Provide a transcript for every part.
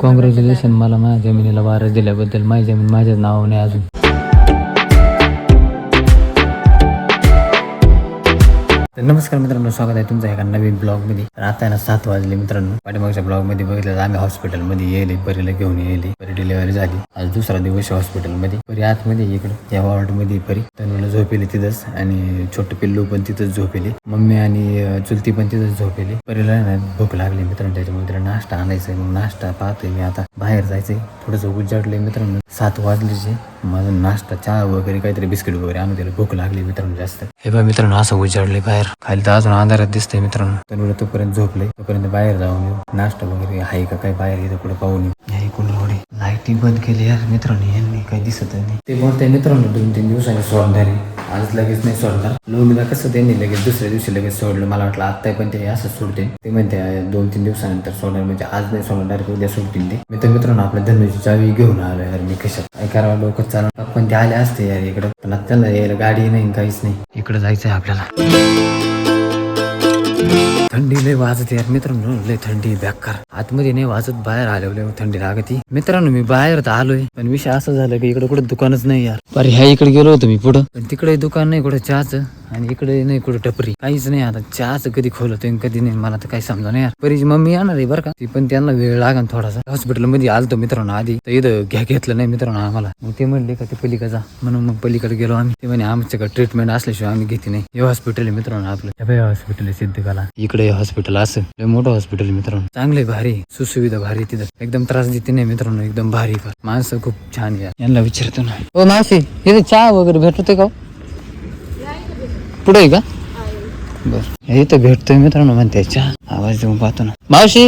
Congratulation मला माझ्या जमिनीला वारस दिल्याबद्दल. माझी जमीन माझ्याच नावाने अजून. तर नमस्कार मित्रांनो स्वागत आहे तुमचं एका नवीन ब्लॉगमध्ये. तर आता ना सात वाजले मित्रांनो. पाठीमागच्या ब्लॉगमध्ये बघितलं तर आम्ही हॉस्पिटलमध्ये येले परीला घेऊन येले परी डिलिव्हरी झाली. आज दुसरा दिवस हॉस्पिटलमध्ये परी आतमध्ये इकडे. या वॉर्डमध्ये परी. तनुला झोपेली तिथंच आणि छोटं पिल्लू पण तिथंच झोपेली. मम्मी आणि चुलती पण तिथंच झोपेली. परीला ना भूक लागली मित्रांनो त्याच्यामुळे तिला नाश्ता आणायचा मग नाश्ता पाहतोय मी आता. बाहेर जायचंय. थोडंसं उजाडलंय मित्रांनो. सात वाजलेचे. माझा नाश्ता चहा वगैरे काहीतरी बिस्किट वगैरे आणून त्याला भूक लागली मित्रांनो जास्त. हे बघ मित्रांनो असं उजाडले बाहेर. खाली तर अजून अंधारात दिसतंय मित्रांनो. तर तोपर्यंत झोपले. तोपर्यंत बाहेर जाऊन येऊ. नाश्ता वगैरे आहे का काय बाहेर? इथं कुठे पाहून एवढी लाईटी बंद केली यार मित्रांनो यांनी. काही दिसत नाही. ते बोलताय मित्रांनो दोन तीन दिवसांनी सोडणार आज लगेच नाही सोडणार. लोणीला कसं त्यांनी लगेच दुसऱ्या दिवशी लगेच सोडलं. मला वाटलं आत्ता पण ते असं सोडते ते म्हणते दोन तीन दिवसानंतर सोडणार. म्हणजे आज नाही सोडणार डायरेक्ट उद्या सोडतील ते. मी तर मित्रांनो आपल्या धनुची चावी घेऊन आलो यार मी कशात? ऐकायला लोक चालू पण ते आले असते यार इकडं. पण आता यायला गाडी नाही काहीच नाही. इकडं जायचं आहे आपल्याला. थंडी लय वाजत यार. मित्रांनो लय थंडी बेकार. आतमध्ये नाही वाजत बाहेर आले थंडी लागती. मित्रांनो मी बाहेर तर आलोय पण विषय असं झालं की इकडे कुठं दुकानच नाही यार. पर ह्या इकडे गेलो होतो मी पुढं. पण तिकडे दुकान नाही कुठं चहाचं आणि इकडे नाही कुठं टपरी. काहीच नाही आता. चहाचं कधी खोलत कधी नाही मला तर काही समजा नाही यार. परीची मम्मी येणार आहे बरं का? ती पण त्यांना वेळ लागन थोडासा. हॉस्पिटलमध्ये आलतो मित्रांनो आधी. तर इथं घ्या घेतलं नाही मित्रांनो आम्हाला. मग ते म्हणले का ते पलीकडे जा. म्हणून मग पलीकडे गेलो आम्ही. ते म्हणे आमच्याकडे ट्रीटमेंट असल्याशिवाय आम्ही घेते नाही. हे हॉस्पिटल आहे मित्रांनो आपलं. हॉस्पिटल आहे सिद्धकला इकडे हॉस्पिटल असं. लय मोठं हॉस्पिटल मित्रांनो. चांगले भारी सुसुविधा भारी तिथं. एकदम त्रास देते नाही मित्रांनो एकदम भारी माणसं खूप छान आहे यांना विचारतो ना. हो मावशी इथे चहा वगैरे भेटतोय का हो? पुढे का? बर. इथं भेटतोय मित्रांनो म्हणते चहा. आवाज देऊन पाहतो ना. मावशी!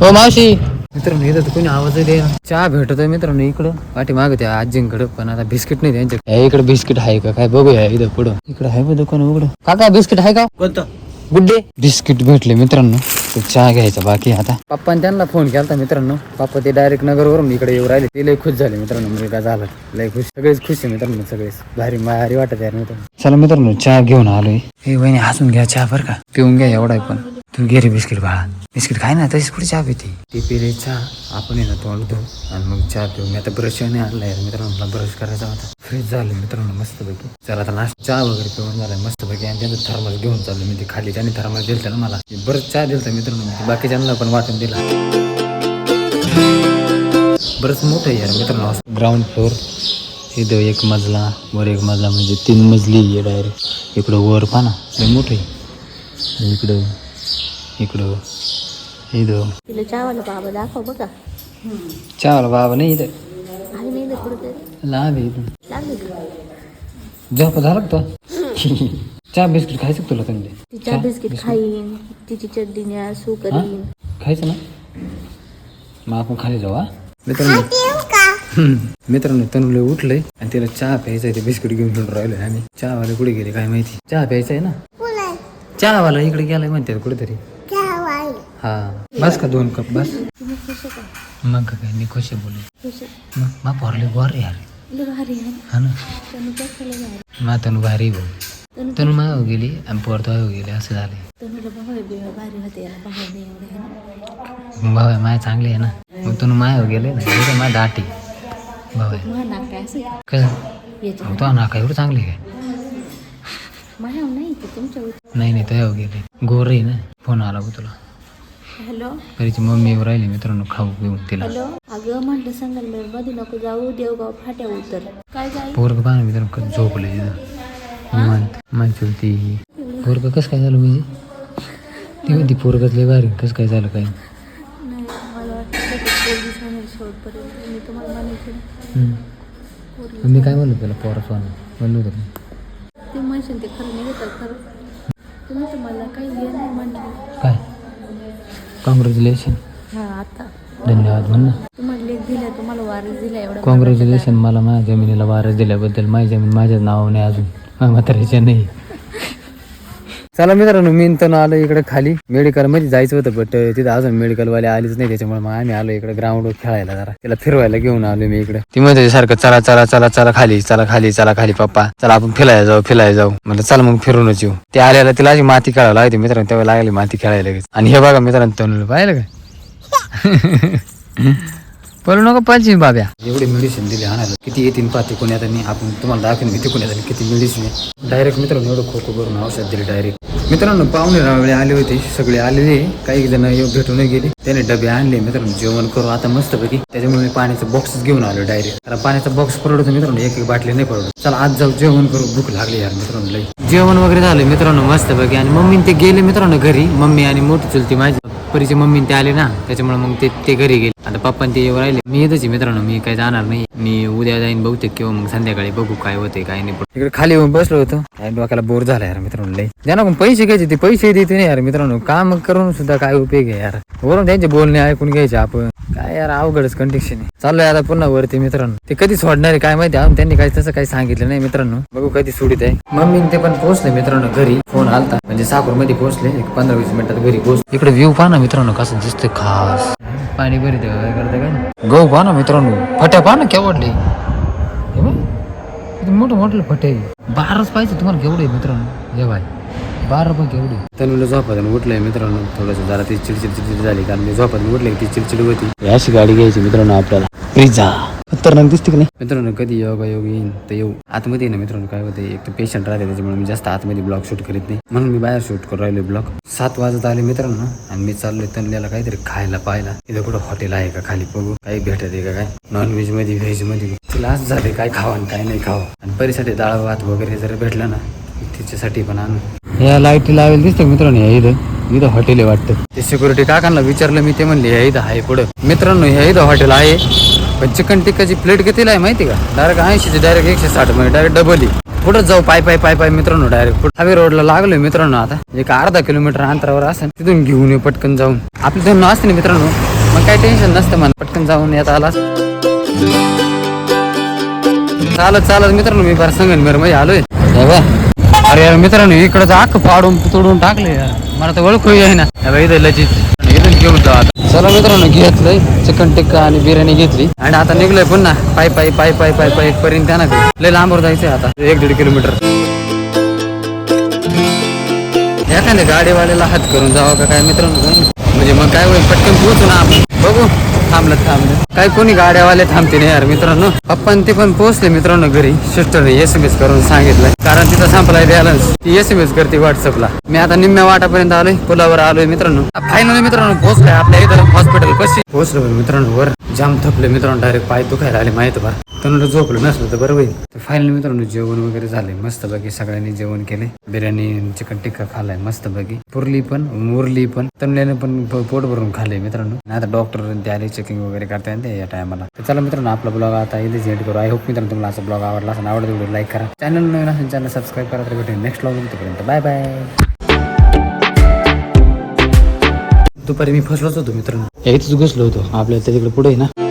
हो मावशी! मित्रांनो इथं तर कोणी आवाज दे चहा भेटतोय मित्रांनो इकडं. पाठी माग त्या आजींकडं पण आता बिस्किट नाही त्यांच्या इकडे बिस्किट आहे का? काय बघूया इथं पुढं. इकडे आहे बघ दुकान उघडं. काका बिस्किट आहे का हो? कोणतं? गुड्डे बिस्किट भेटले मित्रांनो. तर चहा घ्यायचा बाकी आहे आता. पप्पाने त्यांना फोन केला मित्रांनो. पप्पा ते डायरेक्ट नगरवरून इकडे येऊ राहिले. ते लय खुश झाले मित्रांनो. मुलगा झाला? लय खुश. सगळेच खुश आहे मित्रांनो सगळेच. भारी भारी वाटत यार मित्रांनो. चला मित्रांनो चहा घेऊन आलोय. हे वहिनी हसून घ्या चहा बरं का. पिऊन घ्या एवढा पण. तू घे रे बिस्किट बाळा. बिस्किट खाय ना तशीच पुढे चहा पिते. ते पिले चहा. आपण आहे ना तोंड आणि मग चहा पिऊ. मी आता ब्रश नाही आणला यार मित्रांनो मला ब्रश करायचा होता. फ्रेश झालं मित्रांनो मस्तपैकी. चला आता नाश्ता चहा वगैरे पिऊन झालाय मस्तपैकी. आणि त्यांचं थर्मस घेऊन चाललो मी ते खाली. त्याने थर्मस दिलता ना मला बरंच चहा दिलता मित्रांनो. बाकीच्यांना पण वाटून दिला. बरंच मोठं आहे यार मित्रांनो. ग्राउंड फ्लोअर इथं एक मजला वर एक मजला म्हणजे तीन मजली आहे डायरेक्ट इकडं वर पाना लय मोठं आहे. इकडं इकडं इथं तिला चहावाला बाबा दाखव बघा चहाला बाबा नाही इथं आहे नाही ना कुठं लाभ आहे इथून लागले का झोप झाला का तो चहा बिस्किट खायचं का तुला त्यांनी तिच्या बिस्किट खाईन तिची चड्डीने सू करीन खायचं ना मग आपण खाली जाऊ हा मित्रांनो हम्म. मित्रांनो तनुले उठलंय आणि तिला चहा प्यायचा ते बिस्किट घेऊन घेऊन राहिलोय आम्ही चहावाले कुठे गेले काय माहिती चहा प्यायचा आहे ना चहावाला इकडे गेलाय म्हणते कुठेतरी हा. बस का दोन कप बस? मग काय मी खुश बोलू मग मा पोरले गोर यार. हा ना? मा तनु भारी भाऊ. तनु तनु माव गेली आणि पोर तो गेली असं झाले भाऊ आहे माय चांगली आहे ना. मग तनु माय गेले ना मा दाटी. भाऊ आहे? कसं तो नाका एवढं चांगली काय? नाही ते नाही नाही तो गेले. गोर आहे ना फोन आला तुला. हॅलो. घरीची मम्मी येऊ राहिली मित्रांनो खाऊ घेऊन तिला. हॅलो. अगं म्हटलं संगमनेरमध्ये नको जाऊ देवगाव फाट्या उतर. काय जाईल पोरग पाहा मित्रांनो कसं झोपले तिथं. मन मन चुलती पोरग कसं काय झालं म्हणजे? ती म्हणती पोरगच लय भारी कसं काय झालं काय? नाही मला वाटतं की पोलीस आणेल शेवटपर्यंत मी तुम्हाला म्हणायचे काय म्हणलो तुला पोरा सोनं? म्हणलो होतं? ते म्हणशील ते खरं नाही खरं? तुम्ही तुम्हाला काही हे नाही. कॉंग्रॅच्युलेशन आता. धन्यवाद म्हण तुम्हाला लेख दिला तुम्हाला वारस दिला एवढा. कॉंग्रॅच्युलेशन मला माझ्या जमिनीला वारस दिल्याबद्दल. माझी जमीन माझ्याच नावाने अजून. माझ्या म्हाताऱ्याच्या नाही. चला मित्रांनो मी तर आलो इकडे खाली. मेडिकलमध्ये जायचं होतं बट तिथं अजून मेडिकल वाले आलीच नाही त्याच्यामुळे मग आम्ही आलो इकडे ग्राउंडवर खेळायला जरा. तिला फिरवायला घेऊन आलो मी इकडे. ती म्हणते सारखं चला चला चला चला खाली चला खाली चला खाली पप्पा. चला आपण फिरायला जाऊ फिरायला जाऊ. म्हणलं चला मग फिरूनच येऊ. ते आल्याला तिला अशी माती खेळायला लागते मित्रांनो तेव्हा लागली माती खेळायला लगेच. आणि हे बघा मित्रांनो तनुला पाहिलं का? पळू नको पाहिजे बाब्या. एवढी मेडिसिन दिली आणायला. किती येतील पाहते आता आणि आपण तुम्हाला दाखवून किती पुण्यात आता किती मेडिसिन आहे. डायरेक्ट मित्रांनो एवढं खो खो करून औषध दिले डायरेक्ट मित्रांनो पाहुणे रावळे आले होते. सगळे आलेले. काही जण भेटून गेले. त्याने डबे आणले. मित्रांनो जेवण करू. आता मस्तपैकी त्याच्यामुळे मी पाण्याचा बॉक्स घेऊन आलो डायरेक्ट कारण पाण्याचा बॉक्स परवडतो मित्रांनो. एक एक बाटली नाही परवडत. चला आज जाऊ. जेवण करू. भूक लागली यार मित्रांनो लई. जेवण वगैरे झालं मित्रांनो मस्तपैकी. आणि मम्मी ते गेले मित्रांनो घरी. मम्मी आणि मोठी चुलती माझी. परीचे मम्मी ते आले ना त्याच्यामुळे मग ते ते घरी गेले. आता पप्पा ते येऊ राहिले. मी येतच मित्रांनो मी काही जाणार नाही. मी उद्या जाईन बहुतेक किंवा मग संध्याकाळी बघू काय होते काय नाही. इकडे खाली येऊन बसलो होतो. काय डोक्याला बोर झाला यार मित्रांनो लई ज्यांना पण पैसे घ्यायचे ते पैसे देते नाही यार मित्रांनो. काम करून सुद्धा काय उपयोग आहे यार? वरून त्यांचे बोलणे ऐकून घ्यायचे आपण. काय यार अवघडच कंडिशन आहे. चाललोय आता पुन्हा वरती मित्रांनो. ते कधी सोडणार आहे काय माहिती? आहे त्यांनी काही तसं काही सांगितलं नाही मित्रांनो. बघू कधी सोडित आहे. मम्मी ते पण पोहोचले मित्रांनो घरी. फोन आलता. म्हणजे साखरमध्ये पोहोचले. एक पंधरा वीस मिनिटात घरी पोहोच इकडे व्ह्यू पहा ना मित्रांनो कसं दिसतंय खास. पाणी बरी काय करते काय गहू पहा ना मित्रांनो. फट्या पहा ना केवडले हे मोठं मोठं फटे बाराच पाहिजे तुम्हाला केवढे मित्रांनो. हे भाई बारा पण केवढे तनुला झोपत उठलंय मित्रांनो. थोडंसं जरा ती चिडचिड चिडचिड झाली कारण मी झोपत उठले ती चिडचिड होती. अशी गाडी घ्यायची मित्रांनो आपल्याला. खतरनाक दिसते की नाही? मित्रांनो कधी योगा योग येईन तर येऊ. आतमध्ये ना मित्रांनो काय होते एक तर पेशंट राहते त्याच्यामुळे मी जास्त आतमध्ये ब्लॉग शूट करीत नाही. म्हणून मी बाहेर शूट करू राहिलो ब्लॉग सात वाजत आले मित्रांनो आणि मी चाललोय तनल्याला काहीतरी खायला पाहायला. इथं कुठं हॉटेल आहे का खाली बघू. काही भेटत आहे का काय? नॉन व्हेजमध्ये व्हेजमध्ये. तिला असं झाले काय खावं आणि काय नाही खावं. आणि परिसाठी डाळ भात वगैरे जर भेटलं ना तिच्यासाठी पण आणू. या लाईटी लावेल दिसत मित्रांनो? या इथं. इथं हॉटेल आहे वाटतं. ते सिक्युरिटी काकांना विचारलं मी ते म्हणले ह्या इथं आहे पुढं. मित्रांनो ह्या इथं हॉटेल आहे. पण चिकन टिक्काची प्लेट कितीला आहे माहिती का? डायरेक्ट ऐंशीची डायरेक्ट एकशे साठमध्ये डायरेक्ट डबल आहे पुढे जाऊ पाय पाय पाय पाय मित्रांनो डायरेक्ट हवी रोडला लागलोय मित्रांनो आता. एक अर्धा किलोमीटर अंतरावर असेल. तिथून घेऊन ये पटकन जाऊन. आपले दोन असते ना मित्रांनो मग काही टेन्शन नसतं मला पटकन जाऊन येत आला चालत चालत मित्रांनो मी फार संगनमेरमध्ये आलोय. अरे यार मित्रांनो इकडं आख पाडून तोडून टाकले यार. मला तर ओळखू आहे ना बघ, इथं लचित. इथून घेऊन जाऊ आता. चला मित्रांनो घेतलंय. चिकन टिक्का आणि बिर्याणी घेतली. आणि आता निघलोय पुन्हा. पाय पाय पाय पाय पाय पाय पर्यंत ना ते. लय लांबवर जायचंय आता. एक दीड किलोमीटर. एखाद्या गाडीवाल्याला हात करून जावं का काय मित्रांनो. म्हणजे मग काय होईल? पटकन पोहोचू ना आपण. बघू. थांबलं थांबलं. काय कोणी गाड्यावाले थांबते नाही यार मित्रांनो. पप्पा ते पण पोहोचले मित्रांनो घरी. सिस्टरने एस एम एस करून सांगितलंय. कारण तिथं संपलाय बॅलन्स ती एस एम एस करते व्हॉट्सअपला मी आता निम्म्या वाटापर्यंत आलोय पुलावर आलोय मित्रांनो. फायनली मित्रांनो पोहोचलोय. आपल्या इथं हॉस्पिटल कशी पोहोचलो बरं मित्रांनो वर जाम थकले मित्रांनो डायरेक्ट पाय दुखायला आले माहिती बा. तनुला झोपलं नसलं तर बरं होईल. तर फायनली मित्रांनो जेवण वगैरे झालंय. मस्त बाकी सगळ्यांनी जेवण केले बिर्याणी चिकन टिक्का खाल्लाय मस्त बाकी पुरली पण मुरली पण तनल्याने पण पोट भरून खाल्ले मित्रांनो. नाही आता डॉक्टर ते आले चेकिंग वगैरे करता येते या टायमाला तर चला मित्रांनो आपला ब्लॉग आता इथेच एंड करू. आय होप मित्रांनो तुम्हाला असा ब्लॉग आवडला असं आवडतो व्हिडिओ लाईक करा. चॅनल नवीन असेल चॅनल सबस्क्राईब करा तर भेटेल नेक्स्ट ब्लॉग तोपर्यंत बाय बाय दुपारी मी फसलोच होतो मित्रांनो. इथेच घुसलो होतो. आपल्या तिकडे पुढे आहे ना.